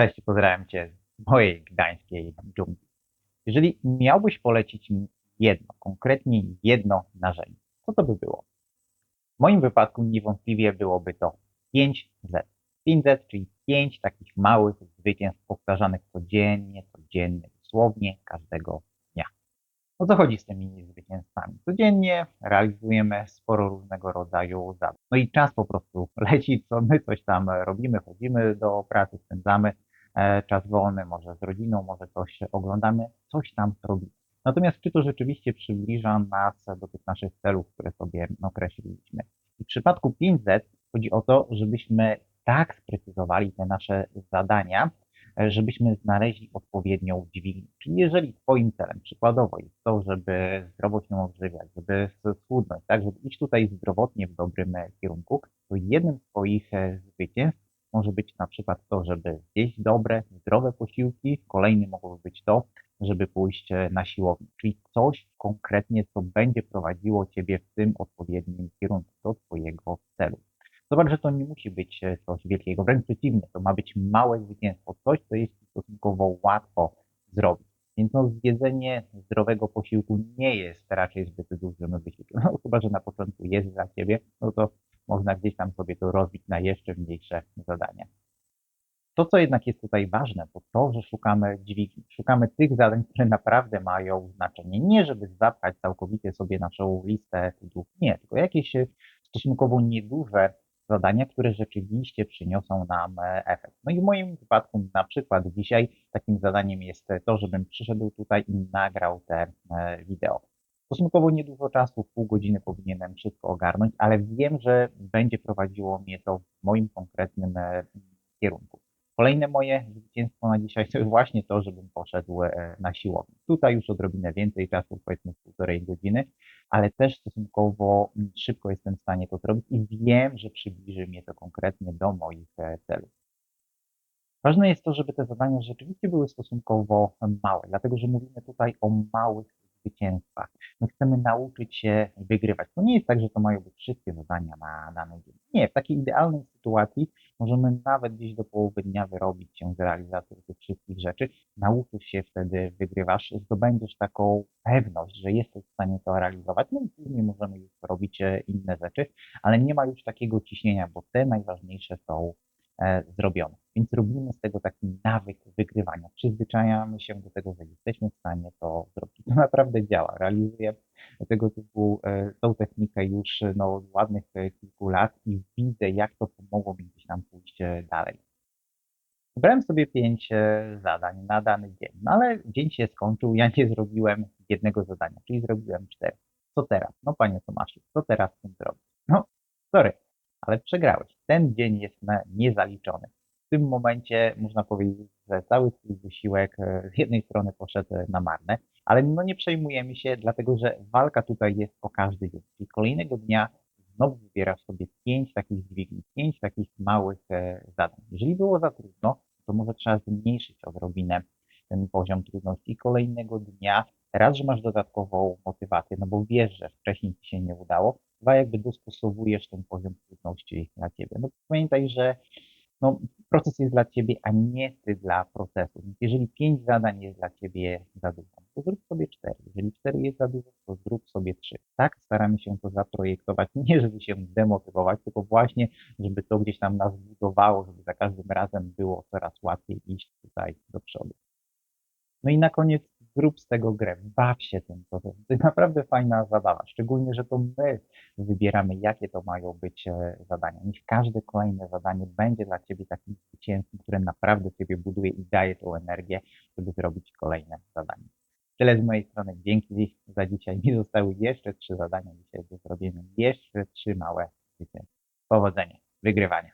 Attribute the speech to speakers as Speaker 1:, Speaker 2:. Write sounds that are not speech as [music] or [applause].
Speaker 1: Cześć, pozdrawiam Cię z mojej gdańskiej dżungli. Jeżeli miałbyś polecić mi jedno, konkretnie jedno narzędzie, co to by było? W moim wypadku niewątpliwie byłoby to 5Z. 5Z, czyli 5 takich małych zwycięstw powtarzanych codziennie, codziennie, dosłownie każdego dnia. O co chodzi z tymi zwycięstwami? Codziennie realizujemy sporo różnego rodzaju zadań. No i czas po prostu [laughs] leci, co my coś tam robimy, chodzimy do pracy, spędzamy czas wolny, może z rodziną, może coś oglądamy, coś tam robimy. Natomiast czy to rzeczywiście przybliża nas do tych naszych celów, które sobie określiliśmy? I w przypadku 5Z chodzi o to, żebyśmy tak sprecyzowali te nasze zadania, e, żebyśmy znaleźli odpowiednią dźwignię. Czyli jeżeli Twoim celem przykładowo jest to, żeby zdrowo się odżywiać, żeby schudnąć, tak, żeby iść tutaj zdrowotnie w dobrym e, kierunku, to jednym z Twoich e, zwycięstw może być na przykład to, żeby zjeść dobre, zdrowe posiłki. Kolejny mogłoby być to, żeby pójść e, na siłownię, czyli coś konkretnie, co będzie prowadziło Ciebie w tym odpowiednim kierunku do Twojego celu. Zobacz, że to nie musi być e, coś wielkiego, wręcz przeciwnie, to ma być małe zwycięstwo, coś, co jest stosunkowo łatwo zrobić. Więc no, zjedzenie zdrowego posiłku nie jest raczej zbyt dużym wysiłkiem. No, chyba, że na początku jest dla Ciebie, no to można gdzieś tam sobie to rozbić na jeszcze mniejsze zadania. To, co jednak jest tutaj ważne, to to, że szukamy dźwigni. Szukamy tych zadań, które naprawdę mają znaczenie. Nie, żeby zapchać całkowicie sobie naszą listę cudów, nie, tylko jakieś stosunkowo nieduże zadania, które rzeczywiście przyniosą nam e, efekt. No i w moim wypadku na przykład dzisiaj takim zadaniem jest to, żebym przyszedł tutaj i nagrał te e, wideo. Stosunkowo niedużo czasu, pół godziny powinienem wszystko ogarnąć, ale wiem, że będzie prowadziło mnie to w moim konkretnym e, kierunku. Kolejne moje zwycięstwo na dzisiaj to właśnie to, żebym poszedł e, na siłownię. Tutaj już odrobinę więcej czasu, powiedzmy półtorej godziny, ale też stosunkowo mm, szybko jestem w stanie to zrobić i wiem, że przybliży mnie to konkretnie do moich e, celów. Ważne jest to, żeby te zadania rzeczywiście były stosunkowo małe, dlatego że mówimy tutaj o małych zwycięstwach. My chcemy nauczyć się wygrywać. To nie jest tak, że to mają być wszystkie zadania na dany dzień. Nie, w takiej idealnej sytuacji możemy nawet gdzieś do połowy dnia wyrobić się z realizacją tych wszystkich rzeczy. Nauczysz się wtedy, wygrywasz, zdobędziesz taką pewność, że jesteś w stanie to realizować. No i później możemy już robić e, inne rzeczy, ale nie ma już takiego ciśnienia, bo te najważniejsze są e, zrobione. Więc robimy z tego taki nawyk wygrywania. Przyzwyczajamy się do tego, że jesteśmy w stanie to zrobić. To naprawdę działa. Realizuję tego typu e, tą technikę już no, od ładnych e, kilku lat i widzę, jak to pomogło mi gdzieś tam pójść e, dalej. Wybrałem sobie pięć e, zadań na dany dzień, no ale dzień się skończył, ja nie zrobiłem jednego zadania, czyli zrobiłem cztery. Co teraz? No panie Tomaszu, co teraz z tym zrobić? No, sorry, ale przegrałeś. Ten dzień jest niezaliczony. W tym momencie można powiedzieć, że cały swój wysiłek e, z jednej strony poszedł e, na marne, ale no nie przejmujemy się, dlatego że walka tutaj jest o każdy dzień. Czyli kolejnego dnia znowu wybierasz sobie pięć takich dźwigni, pięć takich małych e, zadań. Jeżeli było za trudno, to może trzeba zmniejszyć odrobinę ten poziom trudności. I kolejnego dnia raz, że masz dodatkową motywację, no bo wiesz, że wcześniej ci się nie udało, dwa, jakby dostosowujesz ten poziom trudności dla ciebie. No pamiętaj, że no, proces jest dla ciebie, a nie ty dla procesu. Więc jeżeli pięć zadań jest dla ciebie za dużo, to zrób sobie cztery. Jeżeli cztery jest za dużo, to zrób sobie trzy. Tak staramy się to zaprojektować, nie żeby się demotywować, tylko właśnie, żeby to gdzieś tam nas budowało, żeby za każdym razem było coraz łatwiej iść tutaj do przodu. No i na koniec zrób z tego grę, baw się tym. To jest naprawdę fajna zabawa, szczególnie, że to my wybieramy, jakie to mają być e, zadania. Niech każde kolejne zadanie będzie dla Ciebie takim zwycięstwem, które naprawdę Ciebie buduje i daje tą energię, żeby zrobić kolejne zadanie. Tyle z mojej strony. Dzięki za dzisiaj. Mi zostały jeszcze trzy zadania dzisiaj do zrobienia. Jeszcze trzy małe zwycięstwa. Powodzenia, wygrywania.